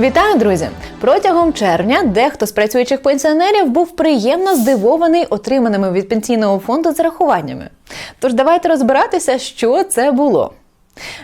Вітаю, друзі! Протягом червня дехто з працюючих пенсіонерів був приємно здивований отриманими від пенсійного фонду зарахуваннями. Тож давайте розбиратися, що це було.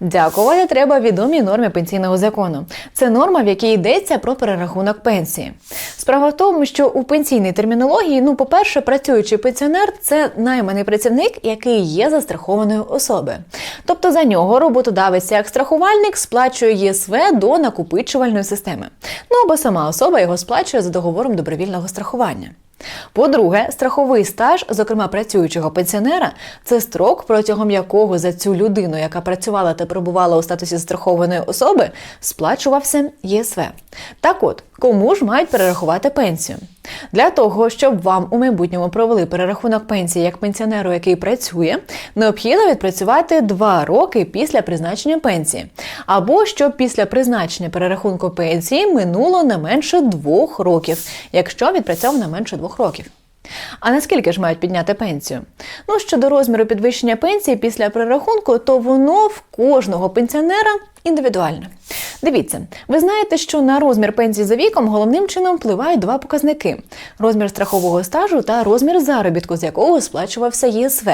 Дякувати треба відомій нормі пенсійного закону. Це норма, в якій йдеться про перерахунок пенсії. Справа в тому, що у пенсійній термінології, ну, по-перше, працюючий пенсіонер це найманий працівник, який є застрахованою особою. Тобто за нього роботодавець як страхувальник сплачує ЄСВ до накопичувальної системи. Ну або сама особа його сплачує за договором добровільного страхування. По-друге, страховий стаж, зокрема працюючого пенсіонера, це строк, протягом якого за цю людину, яка працювала та перебувала у статусі застрахованої особи, сплачувався ЄСВ. Так от, кому ж мають перерахувати пенсію? Для того, щоб вам у майбутньому провели перерахунок пенсії як пенсіонеру, який працює, необхідно відпрацювати 2 роки після призначення пенсії, або щоб після призначення перерахунку пенсії минуло не менше 2 років, якщо відпрацьовано менше 2 років. А наскільки ж мають підняти пенсію? Ну щодо розміру підвищення пенсії після перерахунку, то воно в кожного пенсіонера індивідуальне. Дивіться, ви знаєте, що на розмір пенсії за віком головним чином впливають два показники: розмір страхового стажу та розмір заробітку, з якого сплачувався ЄСВ.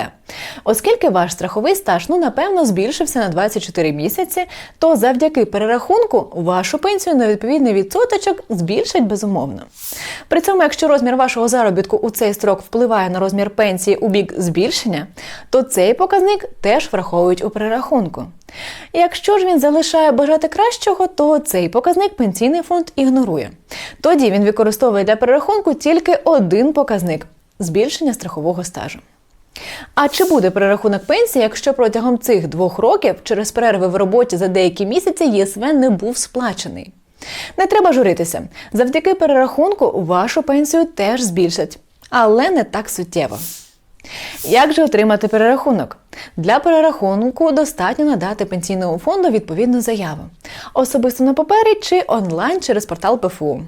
Оскільки ваш страховий стаж, ну напевно, збільшився на 24 місяці, то завдяки перерахунку вашу пенсію на відповідний відсоточок збільшать безумовно. При цьому, якщо розмір вашого заробітку у цей строк впливає на розмір пенсії у бік збільшення, то цей показник теж враховують у перерахунку. Якщо ж він залишає бажати кращого, то цей показник пенсійний фонд ігнорує. Тоді він використовує для перерахунку тільки один показник збільшення страхового стажу. А чи буде перерахунок пенсії, якщо протягом цих двох років через перерви в роботі за деякі місяці ЄСВ не був сплачений? Не треба журитися. Завдяки перерахунку вашу пенсію теж збільшать, але не так суттєво. Як же отримати перерахунок? Для перерахунку достатньо надати пенсійному фонду відповідну заяву, особисто на папері чи онлайн через портал ПФУ.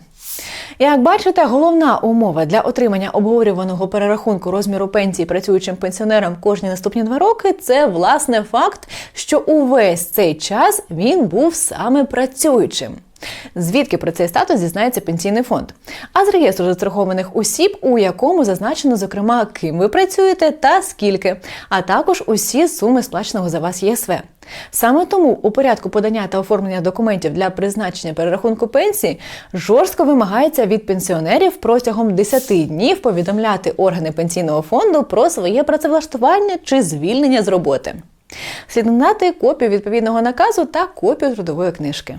Як бачите, головна умова для отримання обговорюваного перерахунку розміру пенсії працюючим пенсіонерам кожні наступні два роки це власне факт, що увесь цей час він був саме працюючим. Звідки про цей статус дізнається пенсійний фонд? А з реєстру застрахованих осіб, у якому зазначено, зокрема, ким ви працюєте та скільки, а також усі суми сплаченого за вас ЄСВ. Саме тому у порядку подання та оформлення документів для призначення перерахунку пенсії жорстко вимагається від пенсіонерів протягом 10 днів повідомляти органи пенсійного фонду про своє працевлаштування чи звільнення з роботи. Слід надати копію відповідного наказу та копію трудової книжки.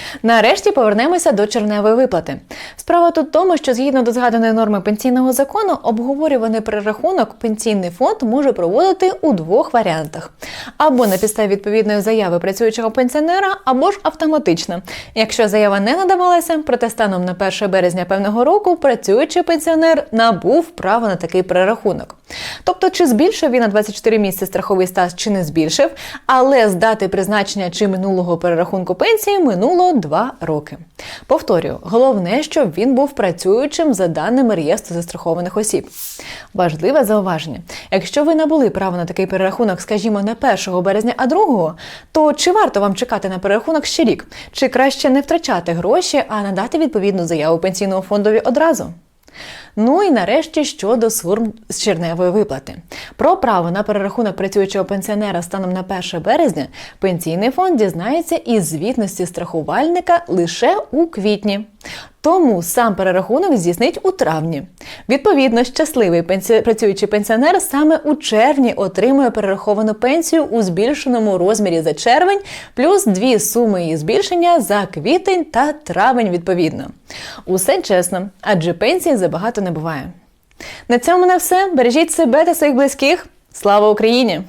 Нарешті повернемося до червневої виплати. Справа тут в тому, що згідно до згаданої норми пенсійного закону, обговорюваний перерахунок пенсійний фонд може проводити у двох варіантах: або на підставі відповідної заяви працюючого пенсіонера, або ж автоматично. Якщо заява не надавалася, проте станом на 1 березня певного року працюючий пенсіонер набув право на такий перерахунок. Тобто, чи збільшив він на 24 місяці страховий стаж, чи не збільшив, але з дати призначення чи минулого перерахунку пенсії минуло 2 роки. Повторюю, головне, щоб він був працюючим за даними реєстру застрахованих осіб. Важливе зауваження: якщо ви набули право на такий перерахунок, скажімо, не 1 березня, а 2, то чи варто вам чекати на перерахунок ще рік? Чи краще не втрачати гроші, а надати відповідну заяву пенсійного фондові одразу? Ну і нарешті щодо сурм з черневої виплати. Про право на перерахунок працюючого пенсіонера станом на 1 березня пенсійний фонд дізнається із звітності страхувальника лише у квітні. Тому сам перерахунок здійснить у травні. Відповідно, щасливий пенсі... працюючий пенсіонер саме у червні отримує перераховану пенсію у збільшеному розмірі за червень, плюс дві суми її збільшення за квітень та травень відповідно. Усе чесно, адже пенсії забагато не буває. На цьому на все. Бережіть себе та своїх близьких. Слава Україні!